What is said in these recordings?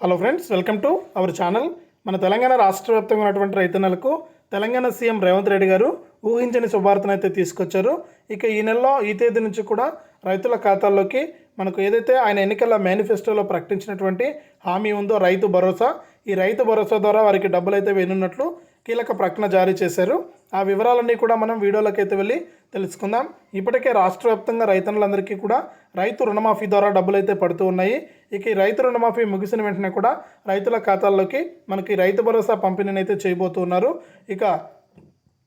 Hello friends welcome to our channel మన తెలంగాణ రాష్ట్ర వ్యాప్తంగా ఉన్నటువంటి రైతన్నలకు తెలంగాణ సీఎం రేవంత్ రెడ్డి గారు ఊహించని శుభార్తను అయితే తీసుకొచ్చారు. ఇక ఈ నెలలో ఈ తేదీ నుంచి కూడా రైతుల ఖాతాల్లోకి మనకు ఏదైతే ఆయన ఎన్నికల మేనిఫెస్టోలో ప్రకటించినటువంటి హామీ ఉందో రైతు భరోసా ఈ రైతు భరోసా ద్వారా వారికి డబ్బులు అయితే వేనున్నట్లు కీలక ప్రకటన జారీ చేశారు. ఆ వివరాలన్నీ కూడా మనం వీడియోలోకి అయితే వెళ్ళి తెలుసుకుందాం. ఇప్పటికే రాష్ట్ర వ్యాప్తంగా రైతన్నులందరికీ కూడా రైతు రుణమాఫీ ద్వారా డబ్బులు అయితే పడుతూ ఉన్నాయి. ఇక ఈ రైతు రుణమాఫీ ముగిసిన వెంటనే కూడా రైతుల ఖాతాల్లోకి మనకి రైతు భరోసా పంపిణీని అయితే చేయబోతున్నారు. ఇక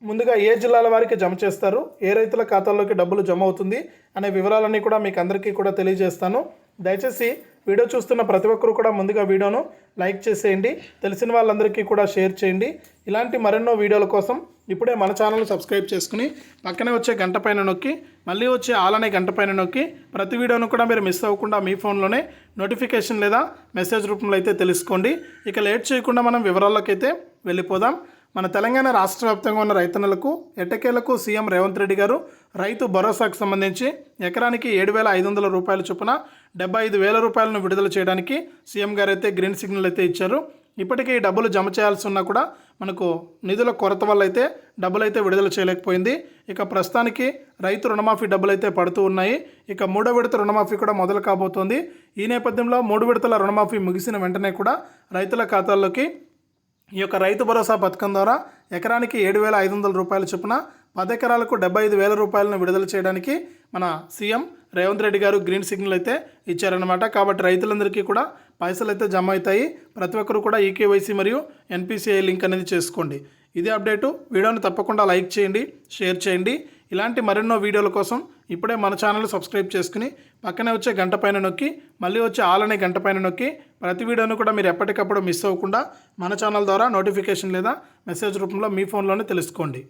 ముందుగా ఏ జిల్లాల వారికి జమ చేస్తారు? ఏ రైతుల ఖాతాల్లోకి డబ్బులు జమ అవుతుంది? అనే వివరాలన్నీ కూడా మీకు అందరికీ కూడా తెలియజేస్తాను. దయచేసి వీడియో చూస్తున్న ప్రతి ఒక్కరు కూడా ముందుగా వీడియోను లైక్ చేసేయండి. తెలిసిన వాళ్ళందరికీ కూడా షేర్ చేయండి. ఇలాంటి మరెన్నో వీడియోల కోసం ఇప్పుడే మన ఛానల్ సబ్స్క్రైబ్ చేసుకుని పక్కనే వచ్చే గంట పైన నొక్కి మళ్ళీ వచ్చే ఆలనే గంట పైన నొక్కి ప్రతి వీడియోను కూడా మీరు మిస్ అవ్వకుండా మీ ఫోన్లోనే నోటిఫికేషన్ లేదా మెసేజ్ రూపంలో అయితే తెలుసుకోండి. ఇక లేట్ చేయకుండా మనం వివరాల్లోకి అయితే వెళ్ళిపోదాం. మన తెలంగాణ రాష్ట్ర వ్యాప్తంగా ఉన్న రైతన్నలకు ఎట్టకేలకు సీఎం రేవంత్ రెడ్డి గారు రైతు భరోసాకు సంబంధించి ఎకరానికి ఏడు వేల ఐదు వందల రూపాయల చొప్పున డెబ్బై ఐదు వేల రూపాయలను విడుదల చేయడానికి సీఎం గారు అయితే గ్రీన్ సిగ్నల్ అయితే ఇచ్చారు. ఇప్పటికే ఈ డబ్బులు జమ చేయాల్సి ఉన్నా కూడా మనకు నిధుల కొరత వల్ల అయితే డబ్బులు అయితే విడుదల చేయలేకపోయింది. ఇక ప్రస్తుతానికి రైతు రుణమాఫీ డబ్బులు అయితే పడుతూ ఉన్నాయి. ఇక మూడో విడత రుణమాఫీ కూడా మొదలు కాబోతోంది. ఈ నేపథ్యంలో మూడు విడతల రుణమాఫీ ముగిసిన వెంటనే కూడా రైతుల ఖాతాల్లోకి ఈ యొక్క రైతు భరోసా పథకం ద్వారా ఎకరానికి ఏడు వేల ఐదు వందల రూపాయల చొప్పున పది ఎకరాలకు డెబ్బై ఐదు వేల రూపాయలను విడుదల చేయడానికి మన సీఎం రేవంత్ రెడ్డి గారు గ్రీన్ సిగ్నల్ అయితే ఇచ్చారనమాట కాబట్టి రైతులందరికీ కూడా పైసలు అయితే జమ అవుతాయి. ప్రతి ఒక్కరు కూడా ఈకేవైసీ మరియు ఎన్పిసిఐ లింక్ అనేది చేసుకోండి. ఇదే అప్డేటు. వీడియోని తప్పకుండా లైక్ చేయండి షేర్ చేయండి. ఇలాంటి మరెన్నో వీడియోల కోసం ఇప్పుడే మన ఛానల్ సబ్స్క్రైబ్ చేసుకుని పక్కనే వచ్చే గంట పైన నొక్కి మళ్ళీ వచ్చే ఆల్ అనే గంట పైన నొక్కి ప్రతి వీడియోను కూడా మీరు ఎప్పటికప్పుడు మిస్ అవ్వకుండా మన ఛానల్ ద్వారా నోటిఫికేషన్ లేదా మెసేజ్ రూపంలో మీ ఫోన్లోనే తెలుసుకోండి.